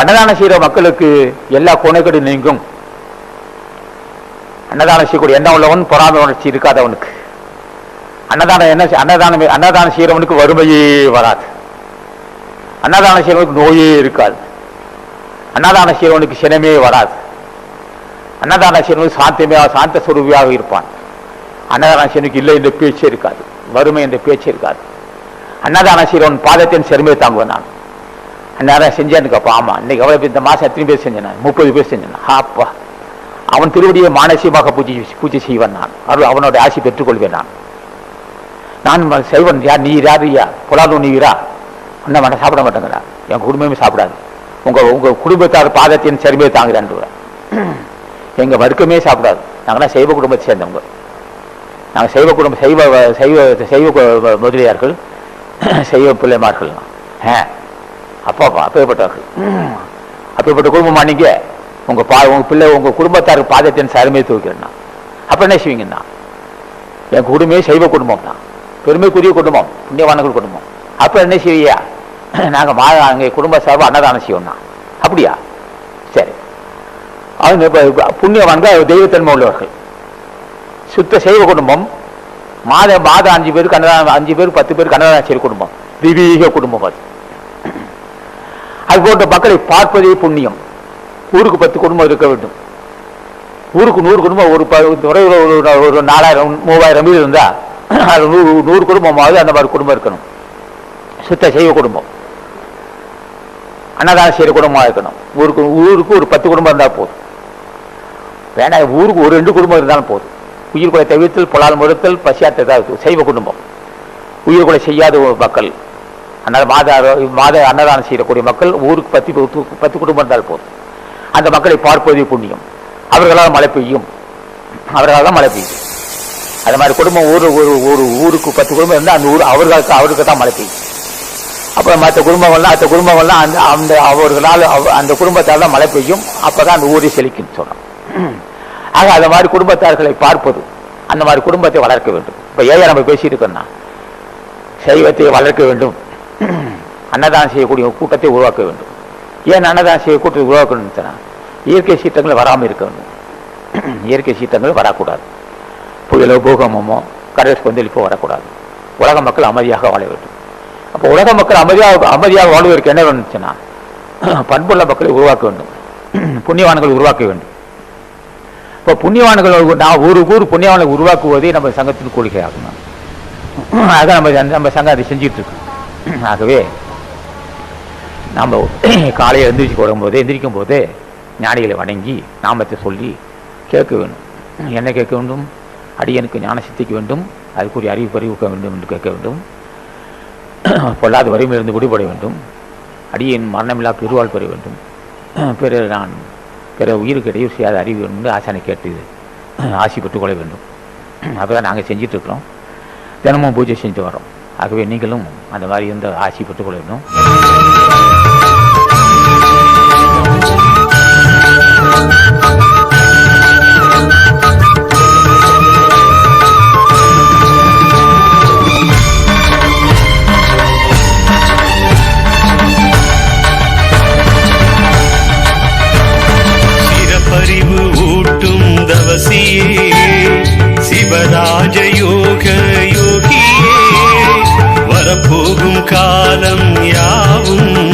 அன்னதானம் செய்கிற மக்களுக்கு எல்லா கொனைக்கடி நீங்கும். அன்னதானம் செய்யக்கூடிய எண்ணம் உள்ளவன் பொறாமை உணர்ச்சி இருக்காதவனுக்கு அன்னதானம் என்ன அன்னதானம் அன்னதானம் செய்கிறவனுக்கு வறுமையே வராது. அன்னதானம் செய்கிறவனுக்கு நோயே இருக்காது. அன்னதானம் செய்கிறவனுக்கு சினமே வராது. அன்னதானம் செய்யறவனுக்கு சாந்தமே சாந்த சுரூபியாக இருப்பான். அன்னதானம் செய்யறவனுக்கு இல்லை என்ற பேச்சே இருக்காது. வறுமை என்ற பேச்சே இருக்காது. அன்னதானம் செய்கிறவன் பாதத்தின் செருமையை தாங்குவேன் நான். நேரம் செஞ்சேன்னு அப்பா ஆமா இன்னைக்கு எவ்வளவு இந்த மாசம் எத்தனை பேர் செஞ்சேன்? முப்பது பேர் செஞ்சேன்? அப்பா அவன் திருவடியை மானசீகமாக பூஜை பூஜை செய்வன் நான். அருள் அவனோட ஆசி பெற்றுக்கொள்வேன் நான். நான் செல்வன் செய்வன் யார் நீ யார் ஐயா புலாது நீரா அண்ணன் வேண்டாம் சாப்பிட மாட்டேங்கிறா என் குடும்பமே சாப்பிடாது. உங்க உங்க குடும்பத்தார் பாதத்தின் செருமையை தாங்குறான் எங்க வர்க்கமே சாப்பிடாது. நாங்களாம் சைவ குடும்பத்தை சேர்ந்தவங்க. நாங்கள் சைவ குடும்பம் சைவ சைவ சைவ முதலியார்கள் சைவ பிள்ளைமார்கள் ஆ அப்பாப்பா அப்பேற்பட்டவர்கள் அப்பேற்பட்ட குடும்பமா நீங்க? உங்க பா உங்க பிள்ளை உங்க குடும்பத்தார் பாதத்தின் சருமையை தூக்கிறேன்னா அப்ப என்ன செய்வீங்கன்னா? என் குடும்பமே சைவ குடும்பம் தான். பெருமைக்குரிய குடும்பம் புண்ணியவானங்கள் குடும்பம். அப்ப என்ன செய்வியா நாங்க மாதம் அங்கே குடும்ப சார்பு அன்னதானம் செய்வோம்னா. அப்படியா? சரி. அவங்க புண்ணியவான்கள் தெய்வத்தன்மை உள்ளவர்கள். சுத்த சைவ குடும்பம். மாத மாதம் அஞ்சு பேருக்கு அன்னதானம் அஞ்சு பேர் பத்து பேருக்கு அன்னதானம் செய்கிற குடும்பம். திவீக குடும்பம் அது. அது போன்ற மக்களை பார்ப்பதே புண்ணியம். ஊருக்கு பத்து குடும்பம் இருக்க வேண்டும். ஊருக்கு நூறு குடும்பம் ஒரு ப- துறையில் ஒரு ஒரு நாலாயிரம் மூவாயிரம் வீடு இருந்தா அது நூறு நூறு குடும்பமாவது அந்த மாதிரி குடும்பம் இருக்கணும். சுத்த செய்வ குடும்பம். அன்னதானம் செய்கிற குடும்பமாக இருக்கணும். ஊருக்கு ஊருக்கு ஒரு பத்து குடும்பம் இருந்தால் போதும். வேணாம் ஊருக்கு ஒரு ரெண்டு குடும்பம் இருந்தாலும் போதும். உயிர் கொலை தவிர்த்தல் பொலால் மறுத்தல் பசியாத்த செய்வ குடும்பம். உயிர் கொலை செய்யாத ஒரு மக்கள். அதனால் மாத மாத அன்னதானம் செய்யக்கூடிய மக்கள் ஊருக்கு பத்து பத்து- பத்து குடும்பம் இருந்தால் போதும். அந்த மக்களை பார்ப்பதே புண்ணியம். அவர்களால் மழை பெய்யும். அவர்களால் தான் மழை பெய்யும். அது மாதிரி குடும்பம் ஊர் ஒரு ஒரு ஊருக்கு பத்து குடும்பம் இருந்தால் அந்த ஊர் அவர்களுக்கு அவருக்கு தான் மழை பெய்யும். அப்புறம் மற்ற குடும்பங்கள்லாம் அந்த குடும்பங்கள்லாம் அந்த அந்த அவர்களால் அந்த குடும்பத்தால் தான் மழை பெய்யும். அப்பதான் அந்த ஊரே செழிக்கும் சொன்னோம் ஆக அந்த மாதிரி குடும்பத்தார்களை பார்ப்பது அந்த மாதிரி குடும்பத்தை வளர்க்க வேண்டும். இப்போ ஏன் நம்ம பேசியிருக்கோம்னா சைவத்தை வளர்க்க வேண்டும். அன்னதானம் செய்யக்கூடிய கூட்டத்தை உருவாக்க வேண்டும். ஏன் அன்னதானம் செய்ய கூட்டத்தை உருவாக்கணும்னு சொன்னா, இயற்கை சீற்றங்கள் வராமல் இருக்க வேண்டும். இயற்கை சீற்றங்கள் வரக்கூடாது. புயலோ பூகம்பமோ கடல் கொந்தளிப்போ வரக்கூடாது. உலக மக்கள் அமைதியாக வாழ வேண்டும். அப்போ உலக மக்கள் அமைதியாக அமைதியாக வாழ்வதற்கு என்ன வேணும்னுச்சுன்னா பண்புள்ள மக்களை உருவாக்க வேண்டும். புண்ணியவான்களை உருவாக்க வேண்டும். இப்போ புண்ணியவான்கள் நான் ஒரு ஊர் புண்ணியவானை உருவாக்குவதே நம்ம சங்கத்தின் கோரிக்கையாகணும் அதான் நம்ம நம்ம சங்கம் அதை செஞ்சுட்டு இருக்கோம் ஆகவே நாம் காலையில் எந்திரிச்சு போடும்போது எந்திரிக்கும் போதே ஞானிகளை வணங்கி நாமத்தை சொல்லி கேட்க வேண்டும். என்ன கேட்க வேண்டும்? அடியனுக்கு ஞான சித்திக்க வேண்டும் அதுக்குரிய அறிவு பறிவுக்க வேண்டும் என்று கேட்க வேண்டும். பொல்லாத வறுமையிலிருந்து விடுபட வேண்டும். அடியின் மரணமில்லா பெருவாள் பெற வேண்டும். பிற நான் பிற உயிருக்கு இடையூறு செய்யாத அறிவு வேண்டும் என்று ஆசானை கேட்டு ஆசி பெற்றுக்கொள்ள வேண்டும். அப்பதான் நாங்கள் செஞ்சுட்டு இருக்கிறோம். தினமும் பூஜை செஞ்சுட்டு வரோம் ஆகவே நீங்களும் அந்த மாதிரி இருந்த ஆசி பெற்றுக்கொள்ள வேண்டும் சிறப்பறிவு ஊட்டும் தவசியே. போகும் காலம் யாவும்